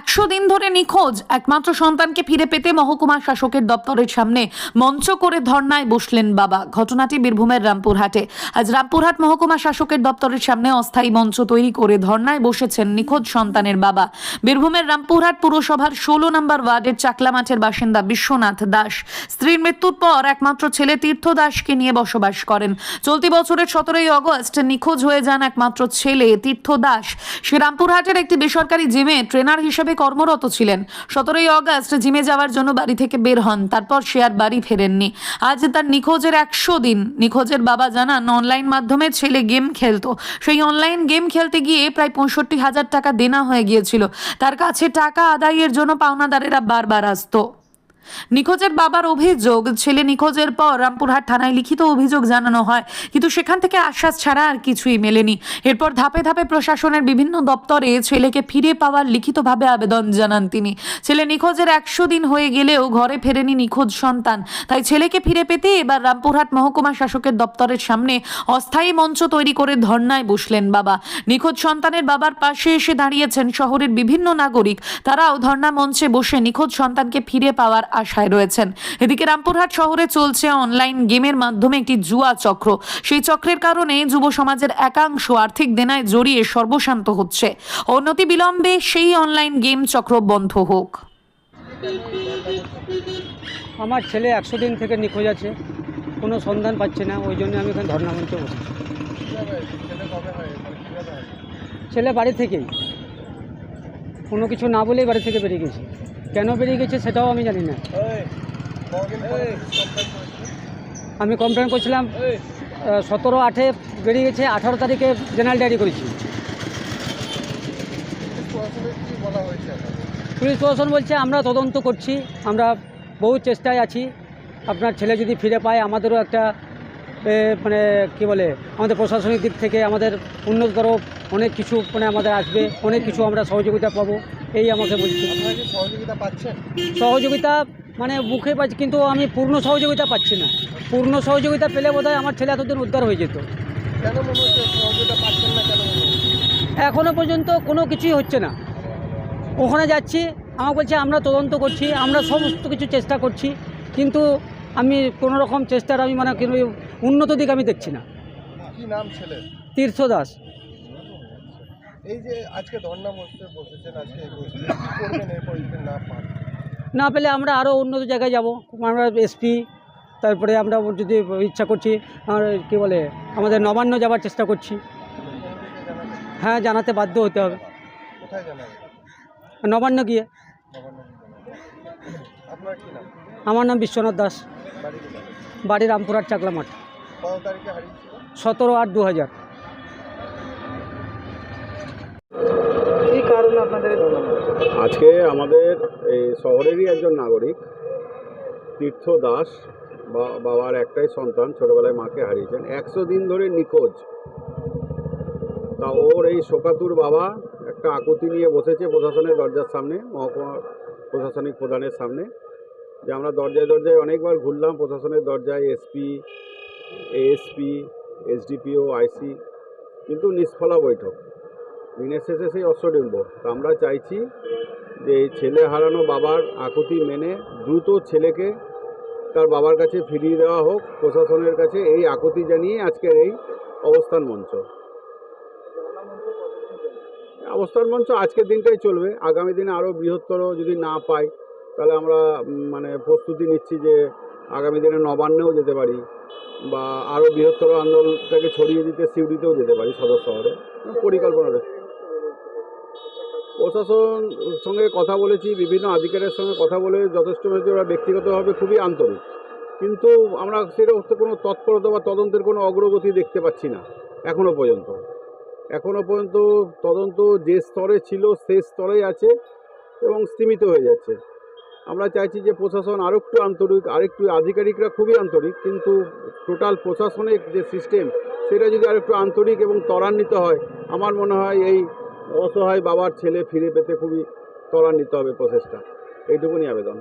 একশো দিন ধরে নিখোঁজ। একমাত্র সন্তানকে ফিরে পেতে মহকুমা শাসকের দপ্তরের সামনে মঞ্চ করে ধর্নায় বসলেন বাবা। ঘটনাটি বীরভূমের রামপুরহাটে। আজ রামপুরহাট মহকুমা শাসকের দপ্তরের সামনে অস্থায়ী মঞ্চ তৈরি করে ধর্নায় বসেছেন নিখোঁজ সন্তানের বাবা। বীরভূমের রামপুরহাট পুরসভার ষোলো নম্বর ওয়ার্ডের চাকলা মাঠের বাসিন্দা বিশ্বনাথ দাস। স্ত্রীর মৃত্যুর পর একমাত্র ছেলে তীর্থ দাসকে নিয়ে বসবাস করেন। চলতি বছরের সতেরোই অগস্ট নিখোঁজ হয়ে যান একমাত্র ছেলে তীর্থ দাস। সে রামপুরহাটের একটি বেসরকারি জিমে ট্রেনার হিসেবে কর্মরত ছিলেন। সতেরোই অগস্ট জিমে যাওয়ার জন্য বাড়ি থেকে বের হন, তারপর সে আর বাড়ি ফেরেননি। আজ তার নিখোঁজের একশো দিন। নিখোঁজের বাবা জানান, অনলাইন মাধ্যমে ছেলে গেম খেলতো। সেই অনলাইন গেম খেলতে গিয়ে প্রায় পঁয়ষট্টি হাজার টাকা দেনা হয়ে গিয়েছিল। তার কাছে টাকা আদায়ের জন্য পাওনাদারেরা বারবার আসতো। নিখোঁজের বাবার অভিযোগ, ছেলে নিখোঁজের পর রামপুরহাট থানায় লিখিত অভিযোগ জানানো হয়। কিন্তু সেখান থেকে আশ্বাস ছাড়া আর কিছুই মেলেনি। এরপর ধাপে ধাপে প্রশাসনের বিভিন্ন দপ্তরে ছেলেকে ফিরে পাওয়ার লিখিতভাবে আবেদন জানান তিনি। ছেলে নিখোঁজের একশো দিন হয়ে গেলেও ঘরে ফেরেনি নিখোঁজ সন্তান। তাই ছেলেকে ফিরে পেতে এবার রামপুরহাট মহকুমা শাসকের দপ্তরের সামনে অস্থায়ী মঞ্চ তৈরি করে ধর্নায় বসলেন বাবা। নিখোঁজ সন্তানের বাবার পাশে এসে দাঁড়িয়েছেন শহরের বিভিন্ন নাগরিক। তারাও ধর্না মঞ্চে বসে নিখোঁজ সন্তানকে ফিরে পাওয়ার আশায় রয়েছেন। এদিকে রামপুরহাট শহরে চলছে অনলাইন গেমের মাধ্যমে একটি জুয়া চক্র। সেই চক্রের কারণে যুব সমাজের একাংশ আর্থিক দেনায় জড়িয়ে সর্বশান্ত হচ্ছে। অনতি বিলম্বে সেই অনলাইন গেম চক্র বন্ধ হোক। আমার ছেলে একশো দিন থেকে নিখোঁজ আছে। কোনো সন্ধান পাচ্ছে না, ওই জন্য আমি এখানে ধর্ণা মঞ্চে বসেছি ছেলে বাড়ি থেকেই। কোনো কিছু না বলেই বাড়ি থেকে বেরিয়ে গেছে। কেন বেরিয়ে গেছে সেটাও আমি জানি না। আমি কমপ্লেন করছিলাম সতেরো আটে বেরিয়ে গেছে আঠারো তারিখে জেনারেল ডায়েরি করেছি। পুলিশ প্রশাসন বলছে আমরা তদন্ত করছি আমরা বহু চেষ্টায় আছি। আপনার ছেলে যদি ফিরে পায় আমাদেরও একটা মানে কি বলে আমাদের প্রশাসনিক দিক থেকে আমাদের উন্নততর অনেক কিছু মানে আমাদের আসবে অনেক কিছু আমরা সহযোগিতা পাবো। এই আমাকে বলছে। সহযোগিতা পাচ্ছেন? সহযোগিতা মানে মুখে পাচ্ছি কিন্তু আমি পূর্ণ সহযোগিতা পাচ্ছি না। পূর্ণ সহযোগিতা পেলে বোধহয় আমার ছেলে এতদিন উদ্ধার হয়ে যেত। এখনও পর্যন্ত কোনো কিছুই হচ্ছে না। ওখানে যাচ্ছি আমাকে বলছে আমরা তদন্ত করছি আমরা সমস্ত কিছু চেষ্টা করছি কিন্তু আমি কোনো রকম চেষ্টার আমি মানে উন্নত দিক আমি দেখছি না। কি নাম ছেলে তীর্থ দাস। এই যে আজকে ধর্ণা বসতে বসেছেন আজকে এই গোষ্ঠী, কি করবেন এরপর যদি না পান? না পেলে আমরা আরও উন্নত জায়গায় যাব আমরা এসপি তারপরে আমরা যদি ইচ্ছা করছি আর কী বলে আমাদের নবান্ন যাওয়ার চেষ্টা করছি। হ্যাঁ জানাতে বাধ্য হতে হবে। নবান্ন গিয়ে। কি আমার নাম বিশ্বনাথ দাস। বাড়ি রামপুরহাট চাকলা মাঠ সতেরো আট দু হাজার কারণে আপনাদের। আজকে আমাদের এই শহরেরই একজন নাগরিক, তীর্থ দাস বাবার একটাই সন্তান, ছোটবেলায় মাকে হারিয়েছেন। একশো দিন ধরে নিখোঁজ। তা ওর এই শোকাতুর বাবা একটা আকুতি নিয়ে বসেছে প্রশাসনের দরজার সামনে, মহকুমা প্রশাসনিক প্রধানের সামনে, যে আমরা দরজায় দরজায় অনেকবার ঘুরলাম, প্রশাসনের দরজায় এসপি, এএসপি, এসডিপিও, আইসি, কিন্তু নিষ্ফলা বৈঠক। দিনের শেষে সেই অশ্বডিম্ব তা আমরা চাইছি যে এই ছেলে হারানো বাবার আকুতি মেনে দ্রুত ছেলেকে তার বাবার কাছে ফিরিয়ে দেওয়া হোক, প্রশাসনের কাছে এই আকুতি জানিয়ে আজকের এই অবস্থান মঞ্চ। অবস্থান মঞ্চ আজকের দিনটাই চলবে। আগামী দিনে আরও বৃহত্তর যদি না পাই, তাহলে আমরা মানে প্রস্তুতি নিচ্ছি যে আগামী দিনে নবান্নেও যেতে পারি বা আরও বৃহত্তর আন্দোলনটাকে ছড়িয়ে দিতে সিউড়িতেও যেতে পারি সদর শহরে। পরিকল্পনা রয়েছে। প্রশাসন সঙ্গে কথা বলেছি, বিভিন্ন আধিকারের সঙ্গে কথা বলে যথেষ্ট হয়েছে, ওরা ব্যক্তিগতভাবে খুবই আন্তরিক। কিন্তু আমরা সেটা কোনো তৎপরতা বা তদন্তের কোনো অগ্রগতি দেখতে পাচ্ছি না এখনও পর্যন্ত। এখনও পর্যন্ত তদন্ত যে স্তরে ছিল, সে স্তরেই আছে এবং সীমিত হয়ে যাচ্ছে। আমরা চাইছি যে প্রশাসন আরও একটু আন্তরিক আরেকটু আধিকারিকরা খুবই আন্তরিক, কিন্তু টোটাল প্রশাসনিক যে সিস্টেম, সেটা যদি আরেকটু আন্তরিক এবং ত্বরান্বিত হয়, আমার মনে হয় এই অসহায় বাবার ছেলে ফিরে পেতে খুবই ত্বরান্বিত হবে প্রচেষ্টা। এইটুকুনি আবেদন।